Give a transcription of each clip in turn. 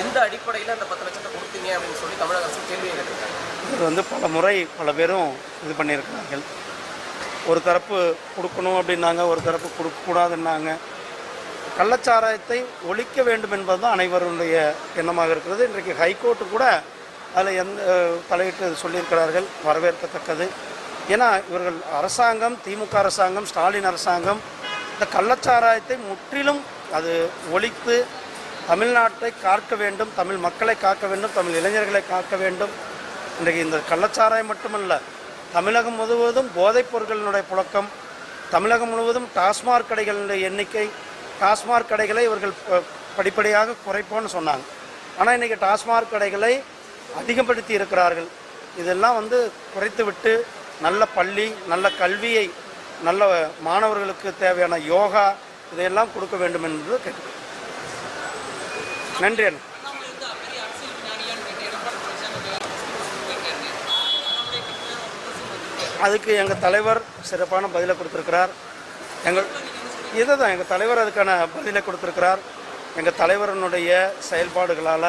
எந்த அடிப்படையில் அந்த பத்து லட்சத்தை கொடுத்தீங்க அப்படின்னு சொல்லி தமிழக அரசு கேள்வி கேட்டிருக்காங்க இது வந்து பல முறை பல பேரும் இது பண்ணியிருக்கிறார்கள். ஒரு தரப்பு கொடுக்கணும் அப்படின்னாங்க ஒரு தரப்பு கொடுக்கக்கூடாதுன்னாங்க. கள்ளச்சாராயத்தை ஒழிக்க வேண்டும் என்பது தான் அனைவருடைய எண்ணமாக இருக்கிறது. இன்றைக்கு ஹைகோர்ட்டு கூட அதில் எந்த தலையிட்டு சொல்லியிருக்கிறார்கள் வரவேற்கத்தக்கது. ஏன்னா இவர்கள் அரசாங்கம் திமுக அரசாங்கம் ஸ்டாலின் அரசாங்கம் இந்த கள்ளச்சாராயத்தை முற்றிலும் அது ஒழித்து தமிழ்நாட்டை காக்க வேண்டும் தமிழ் மக்களை காக்க வேண்டும் தமிழ் இளைஞர்களை காக்க வேண்டும். இன்றைக்கு இந்த கள்ளச்சாராயம் மட்டுமல்ல தமிழகம் முழுவதும் போதைப் பொருட்களினுடைய புழக்கம் தமிழகம் முழுவதும் டாஸ்மாக் கடைகளினுடைய எண்ணிக்கை டாஸ்மாக் கடைகளை இவர்கள் ப- படிப்படியாக குறைப்போன்னு சொன்னாங்க. ஆனால் இன்றைக்கி டாஸ்மாக் கடைகளை அதிகப்படுத்தி இருக்கிறார்கள். இதெல்லாம் வந்து குறைத்து விட்டு நல்ல பள்ளி நல்ல கல்வியை நல்ல மாணவர்களுக்கு தேவையான யோகா இதையெல்லாம் கொடுக்க வேண்டும் என்று கேட்டுக்கிறேன் நன்றி அண்ணா. அதுக்கு எங்கள் தலைவர் சிறப்பான பதிலை கொடுத்துருக்கிறார். எங்கள் இதுதான் எங்கள் தலைவர் அதுக்கான பதிலை கொடுத்துருக்கிறார். எங்கள் தலைவரனுடைய செயல்பாடுகளால்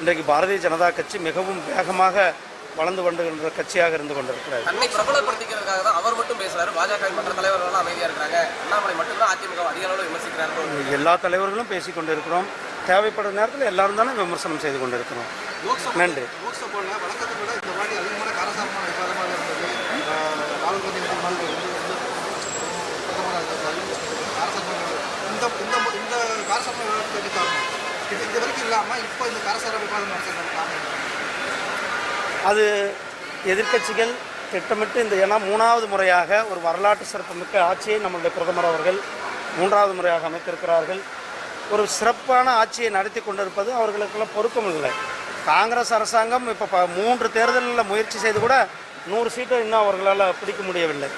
இன்றைக்கு பாரதிய ஜனதா கட்சி மிகவும் வேகமாக வளர்ந்து கொண்டுகின்ற கட்சியாக இருந்து கொண்டிருக்கிறார் தன்னை பிரபலப்படுத்திக்கிறதுக்காக தான் அவர் மட்டும் பேசுறாரு. பாஜக மற்ற தலைவர்கள் அமைதியா இருக்காங்க அண்ணாமலை மட்டும்தான் அதிமுக அதிக அளவில் விமர்சிக்கிறாரு. எல்லா தலைவர்களும் பேசி கொண்டிருக்கிறோம் தேவைப்படும் நேரத்தில் எல்லாரும் தானே விமர்சனம் செய்து கொண்டிருக்கிறோம். நன்றி? அது எதிர்க்கட்சிகள் திட்டமிட்டு இந்த ஏன்னா மூணாவது முறையாக ஒரு வரலாற்று சிறப்புமிக்க ஆட்சியை நம்மளுடைய பிரதமர் அவர்கள் மூன்றாவது முறையாக அமைத்திருக்கிறார்கள். ஒரு சிறப்பான ஆட்சியை நடத்தி கொண்டிருப்பது அவர்களுக்கெல்லாம் இல்லை. காங்கிரஸ் அரசாங்கம் இப்போ ப மூன்று தேர்தலில் முயற்சி செய்து கூட நூறு சீட்டை இன்னும் அவர்களால் பிடிக்க முடியவில்லை.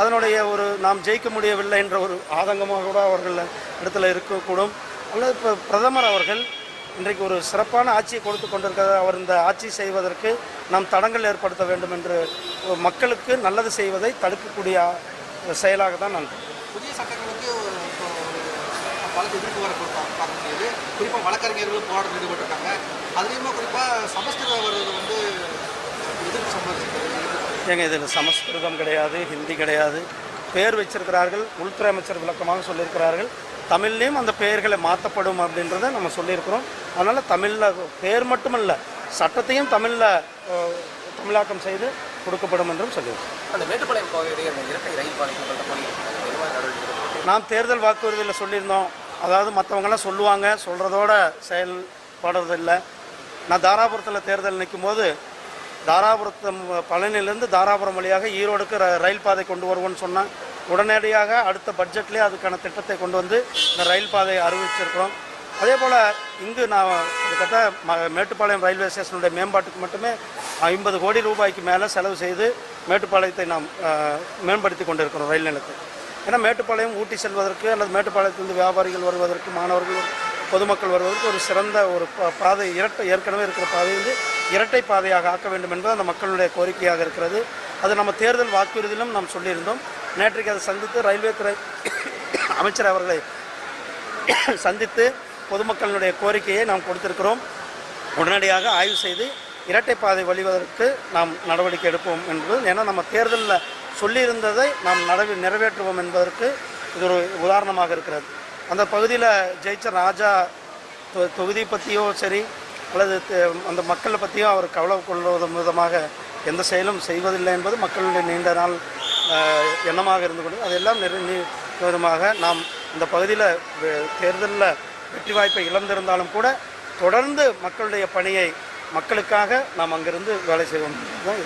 அதனுடைய ஒரு நாம் ஜெயிக்க முடியவில்லை என்ற ஒரு ஆதங்கமாக கூட அவர்கள் இடத்துல இருக்கக்கூடும். அல்லது இப்போ பிரதமர் அவர்கள் இன்றைக்கு ஒரு சிறப்பான ஆட்சியை கொடுத்து கொண்டிருக்கிறது அவர் இந்த ஆட்சி செய்வதற்கு நாம் தடங்கள் ஏற்படுத்த வேண்டும் என்று மக்களுக்கு நல்லது செய்வதை தடுக்கக்கூடிய செயலாக தான் நான் புதிய சட்டங்களுக்கு முடியுது குறிப்பாக வழக்கறிஞர்கள் போராட்டம் ஈடுபட்டிருக்காங்க அதுலேயுமே குறிப்பாக சமஸ்கிருத வருவது வந்து எதிர்ப்பு சம்பாதிச்சிருக்காங்க ஏங்க இதில் சமஸ்கிருதம் கிடையாது ஹிந்தி கிடையாது. பேர் வச்சிருக்கிறார்கள் உள்துறை அமைச்சர் விளக்கமாக சொல்லியிருக்கிறார்கள். தமிழ்லேயும் அந்த பெயர்களை மாற்றப்படும் அப்படின்றத நம்ம சொல்லியிருக்கிறோம். அதனால் தமிழில் பேர் மட்டுமல்ல சட்டத்தையும் தமிழில் தமிழாக்கம் செய்து கொடுக்கப்படும் என்றும் சொல்லியிருக்கோம்? நாம் தேர்தல் வாக்குறுதியில் சொல்லியிருந்தோம். அதாவது மற்றவங்கெல்லாம் சொல்லுவாங்க சொல்கிறதோட செயல்படுறதில்லை. நான் தாராபுரத்தில் தேர்தல் நிற்கும் போது தாராபுரத்தம் பழனியிலேருந்து தாராபுரம் வழியாக ஈரோடுக்கு ர- ரயில் பாதை கொண்டு வருவோம்னு சொன்னேன். உடனடியாக அடுத்த பட்ஜெட்லேயே அதுக்கான திட்டத்தை கொண்டு வந்து இந்த ரயில் பாதையை அறிவிச்சிருக்கிறோம். அதே போல் இங்கு நான் கிட்டத்தட்ட ம மேட்டுப்பாளையம் ரயில்வே ஸ்டேஷனுடைய மேம்பாட்டுக்கு மட்டுமே ஐம்பது கோடி ரூபாய்க்கு மேலே செலவு செய்து மேட்டுப்பாளையத்தை நாம் மேம்படுத்தி கொண்டிருக்கிறோம் ரயில் நிலையத்தை. ஏன்னா மேட்டுப்பாளையம் ஊட்டி செல்வதற்கு அல்லது மேட்டுப்பாளையத்திலிருந்து வியாபாரிகள் வருவதற்கு மாணவர்கள் பொதுமக்கள் வருவதற்கு ஒரு சிறந்த ஒரு பா- பாதை இரட்டை ஏற்கனவே இருக்கிற பாதை வந்து இரட்டை பாதையாக ஆக்க வேண்டும் என்பது அந்த மக்களுடைய கோரிக்கையாக இருக்கிறது. அது நம்ம தேர்தல் வாக்குறுதியிலும் நாம் சொல்லியிருந்தோம். நேற்றைக்கு அதை சந்தித்து ரயில்வே துறை அமைச்சர் அவர்களை சந்தித்து பொதுமக்களுடைய கோரிக்கையை நாம் கொடுத்திருக்கிறோம். உடனடியாக ஆய்வு செய்து இரட்டை பாதை வழிவதற்கு நாம் நடவடிக்கை எடுப்போம் என்பது. ஏன்னா நம்ம தேர்தலில் சொல்லியிருந்ததை நாம் நடவி நிறைவேற்றுவோம் என்பதற்கு இது ஒரு உதாரணமாக இருக்கிறது. அந்த பகுதியில் ஜெயிச்ச ராஜா தொ- தொகுதி பற்றியோ சரி அல்லது அந்த மக்களை பற்றியோ அவர் கவலை கொள்வதன் விதமாக எந்த செயலும் செய்வதில்லை என்பது மக்களுடைய நீண்ட நாள் எண்ணமாக இருந்து கொண்டு அதெல்லாம் நிறை நீ- விதமாக நாம் இந்த பகுதியில் தேர்தலில் வெற்றி வாய்ப்பை இழந்திருந்தாலும் கூட தொடர்ந்து மக்களுடைய பணியை மக்களுக்காக நாம் அங்கிருந்து வேலை செய்வோம். தான்